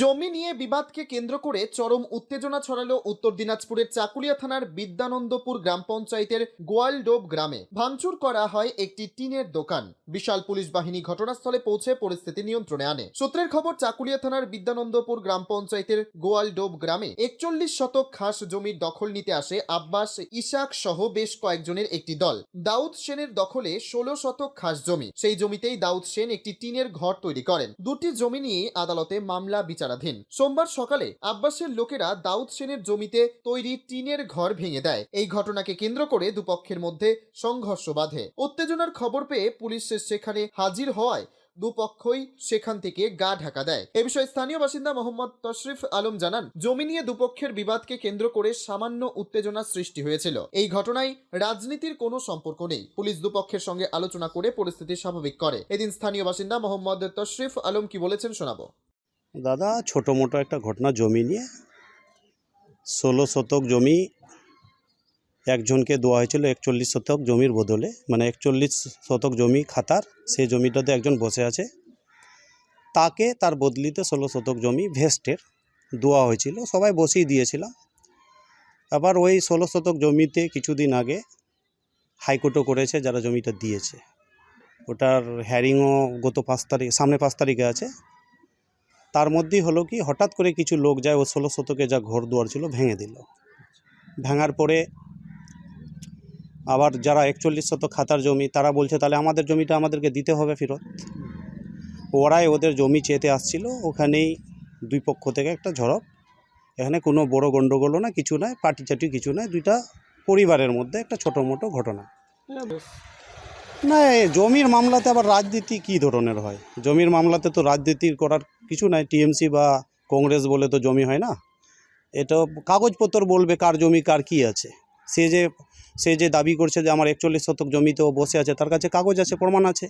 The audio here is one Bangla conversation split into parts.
জমি নিয়ে বিবাদকে কেন্দ্র করে চরম উত্তেজনা ছড়ালো উত্তর দিনাজপুরের চাকুলিয়া থানার বিদ্যানন্দপুর গ্রাম পঞ্চায়েতের গোয়ালডোব গ্রামে। ভাঙচুর করা হয় একটি টিনের দোকান। বিশাল পুলিশ বাহিনী ঘটনাস্থলে পৌঁছে পরিস্থিতি নিয়ন্ত্রণে আনে। সূত্রের খবর, চাকুলিয়া থানার বিদ্যানন্দপুর গ্রাম পঞ্চায়েতের গোয়ালডোব গ্রামে একচল্লিশ শতক খাস জমির দখল নিতে আসে আব্বাস ইশাক সহ বেশ কয়েকজনের একটি দল। দাউদ সেনের দখলে ষোলো শতক খাস জমি। সেই জমিতেই দাউদ সেন একটি টিনের ঘর তৈরি করেন। দুটি জমি নিয়ে আদালতে মামলা বিচারাধীন। সোমবার সকালে আব্বাসের লোকেরা দাউদ সেনের জমিতে তৈরি টিনের ঘর ভেঙে দেয়। এই ঘটনাকে কেন্দ্র করে দুপক্ষের মধ্যে সংঘর্ষ বাধে। উত্তেজনার খবর পেয়ে পুলিশ সেখানে হাজির হওয়ায় দুপক্ষই সেখান থেকে গা ঢাকা দেয়। এ বিষয়ে স্থানীয় বাসিন্দা মোহাম্মদ তশরিফ আলম জানান, জমি নিয়ে দুপক্ষের বিবাদকে কেন্দ্র করে সামান্য উত্তেজনা সৃষ্টি হয়েছিল। এই ঘটনায় রাজনীতির কোনো সম্পর্ক নেই। পুলিশ দুপক্ষের সঙ্গে আলোচনা করে পরিস্থিতি স্বাভাবিক করে। এদিন স্থানীয় বাসিন্দা মোহাম্মদ তশরিফ আলম কি বলেছেন শোনাবো। দাদা, ছোটো মোটো একটা ঘটনা জমি নিয়ে। ষোলো শতক জমি একজনকে দেওয়া হয়েছিল, একচল্লিশ শতক জমির বদলে। মানে একচল্লিশ শতক জমি খাতার, সেই জমিটাতে একজন বসে আছে। তাকে তার বদলিতে ষোলো শতক জমি ভেস্টের দেওয়া হয়েছিল, সবাই বসেই দিয়েছিলাম আবার ওই ষোলো শতক জমিতে কিছুদিন আগে হাইকোর্টও করেছে, যারা জমিটা দিয়েছে। ওটার হ্যারিংও গত পাঁচ তারিখ, সামনে পাঁচ তারিখে আছে। তার মধ্যেই হলো কি, হঠাৎ করে কিছু লোক যায়, ও ষোলো শতকে যা ঘর দুয়ার ছিল ভেঙে দিল। ভাঙার পরে আবার যারা একচল্লিশ শতক খাতার জমি, তারা বলছে, তাহলে আমাদের জমিটা আমাদেরকে দিতে হবে ফেরত। ওরাই ওদের জমি চেতে আসছিল, ওখানেই দুই পক্ষ থেকে একটা ঝড়প। এখানে কোনো বড় গণ্ডগোলও না, কিছু নয় পার্টি চাটি কিছু নয় দুইটা পরিবারের মধ্যে একটা ছোটো মোটো ঘটনা না জমির মামলাতে আবার রাজনীতি কী ধরনের হয়? জমির মামলাতে তো রাজনীতি করার কিছু নাই টিএমসি বা কংগ্রেস বলে তো জমি হয় না। এটা কাগজপত্র বলবে কার জমি কার কি আছে। সে যে সে যে দাবি করছে যে আমার একচল্লিশ শতক জমিতে ও বসে আছে তার কাছে কাগজ আছে প্রমাণ আছে।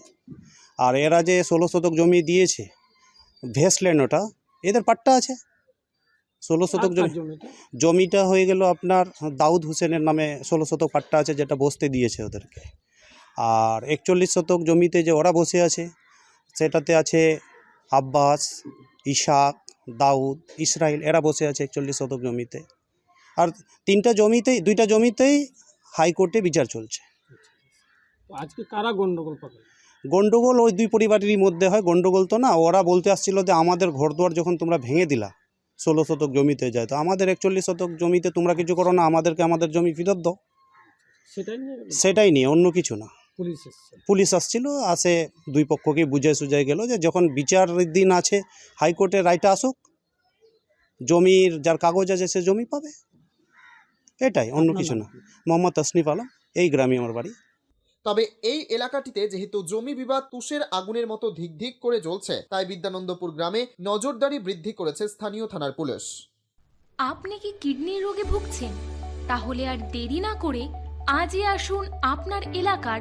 আর এরা যে ষোলো শতক জমি দিয়েছে ভেস্টল্যান্ড ওটা এদের পাট্টা আছে। ষোলো শতক জমি জমিটা হয়ে গেল আপনার দাউদ হোসেনের নামে ষোলো শতক পাট্টা আছে যেটা বসতে দিয়েছে ওদেরকে। আর একচল্লিশ শতক জমিতে যে ওরা বসে আছে সেটাতে আছে আব্বাস ইশাক দাউদ ইসরাইল এরা বসে আছে একচল্লিশ শতক জমিতে। আর তিনটা জমিতেই দুইটা জমিতেই হাইকোর্টে বিচার চলছে। আজকে কারা গন্ডগোল পাবে? গন্ডগোল ওই দুই পরিবারেরই মধ্যে হয় গন্ডগোল তো না ওরা বলতে আসছিল যে আমাদের ঘরদুয়ার যখন তোমরা ভেঙে দিলা ষোলো শতক জমিতে যায় তো আমাদের একচল্লিশ শতক জমিতে তোমরা কিছু করো না আমাদেরকে আমাদের জমি ফিরত দাও। সেটাই নিয়ে সেটাই নিয়ে অন্য কিছু না। পুলিশ পুলিশ আসছিল আসে দুই পক্ষকে বুঝে সুঝাই গেল যে যখন বিচারের দিন আছে হাইকোর্টে রায়টা আসুক জমির যার কাগজ আছে সে জমি পাবে। এটাই অন্য কিছু না। মোহাম্মদ তসনিফ আলম এই গ্রামে আমার বাড়ি। তবে এই এলাকাটিতে যেহেতু জমি বিবাদ তুষের আগুনের মতো ধিক ধিক করে জ্বলছে তাই বিদ্যানন্দপুর গ্রামে নজরদারি বৃদ্ধি করেছে স্থানীয় থানার পুলিশ। আপনি কি কিডনির রোগে ভুগছেন? তাহলে আর দেরি না করে আজই আসুন আপনার এলাকার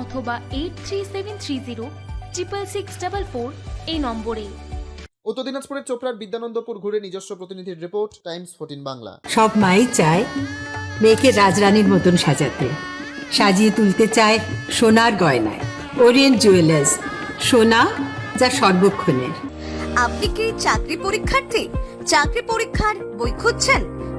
অথবা eight three seven three zero triple six double four এই নম্বরে। উত্তর দিনাজপুরের চোপড়ার বিদ্যানন্দপুর ঘুরে নিজস্ব প্রতিনিধির রিপোর্ট টাইমস ফোর্টিন বাংলা। সব মাই চায় মেয়েকে রাজরানীর মতন সাজাতে। সাজিয়ে তুলতে চায় সোনার গয়নায়। ওরিয়েন্ট জুয়েলার্স সোনা যা সর্বক্ষণের। আপনি কি চাকরি পরীক্ষার্থী? চাকরি পরীক্ষার বই খুঁজছেন?